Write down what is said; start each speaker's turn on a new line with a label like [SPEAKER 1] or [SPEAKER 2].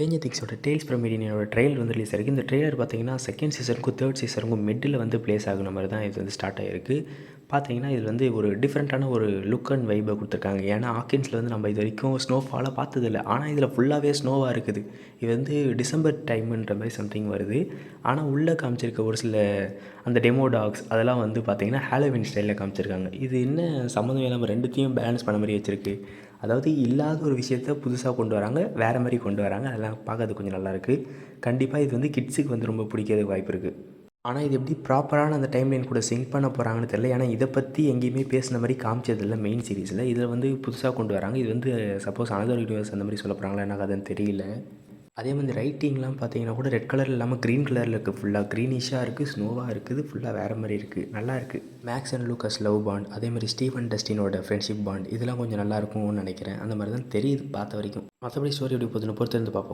[SPEAKER 1] Stranger திங்ஸோட tales from மீடியனோட trailer வந்து ரிலீஸ் ஆகிருக்கு இந்த ட்ரெய்லர் பார்த்தீங்கன்னா செகண்ட் சீசனுக்கும் தேர்ட் சீசனுக்கும் மிடில் வந்து ப்ளேஸ் ஆகுன மாதிரி தான் இது வந்து ஸ்டார்ட் ஆகிருக்கு பார்த்தீங்கன்னா இது வந்து ஒரு டிஃப்ரெண்ட்டான ஒரு லுக் அண்ட் வைபை கொடுத்துருக்காங்க. ஏன்னா ஆக்கின்ஸில் வந்து நம்ம இது வரைக்கும் ஸ்னோஃபாலாக பார்த்ததில்ல. ஆனால் இதில் ஃபுல்லாகவே ஸ்னோவாக இருக்குது. இது வந்து டிசம்பர் டைமுன்ற மாதிரி சம்திங் வருது. ஆனால் உள்ளே காமிச்சிருக்க ஒரு சில அந்த டெமோ டாக்ஸ் அதெல்லாம் வந்து பார்த்திங்கன்னா ஹாலோவின் ஸ்டைலில் காமிச்சிருக்காங்க. இது என்ன சம்மந்தம் இல்லாமல் ரெண்டுத்தையும் பேலன்ஸ் பண்ண மாதிரி வச்சுருக்கு. அதாவது இல்லாத ஒரு விஷயத்த புதுசாக கொண்டு வராங்க வேறு மாதிரி கொண்டு வராங்க. அதெல்லாம் பார்க்கறது கொஞ்சம் நல்லாயிருக்கு கண்டிப்பாக இது வந்து கிட்ஸுக்கு வந்து ரொம்ப பிடிக்கிறதுக்கு வாய்ப்பு இருக்குது ஆனால் இது எப்படி ப்ராப்பரான அந்த டைம்லைன் கூட சிங்க் பண்ண போகிறாங்கன்னு தெரியல. ஏன்னா இதை பற்றி எங்கேயுமே பேசின மாதிரி காமிச்சதில்ல மெயின் சீரிஸில் இதில் வந்து புதுசாக கொண்டு வராங்க. இது வந்து சப்போஸ் அனதர் யூனிவர்ஸ் அந்த மாதிரி சொல்ல போகிறாங்களா எனக்கு அதுன்னு தெரியல. அதே மாதிரி ரைட்டிங்லாம் பார்த்தீங்கன்னா கூட ரெட் கலர் இல்லாமல் க்ரீன் கலரில் இருக்குது ஃபுல்லாக க்ரீனிஷாக இருக்குது ஸ்னோவாக இருக்குது ஃபுல்லாக வேறு மாதிரி இருக்குது நல்லா இருக்குது Max and Lucas love bond அதே மாதிரி ஸ்டீவன் டஸ்டினோட ஃப்ரெண்ட்ஷிப் பாண்ட் இதெல்லாம் கொஞ்சம் நல்லா இருக்கும்னு நினைக்கிறேன். அந்த மாதிரி தான் தெரியுது பார்த்த வரைக்கும். மற்றபடி ஸ்டோரி எப்படி போதுன்னு பொறுத்து இருந்து பார்ப்போம்.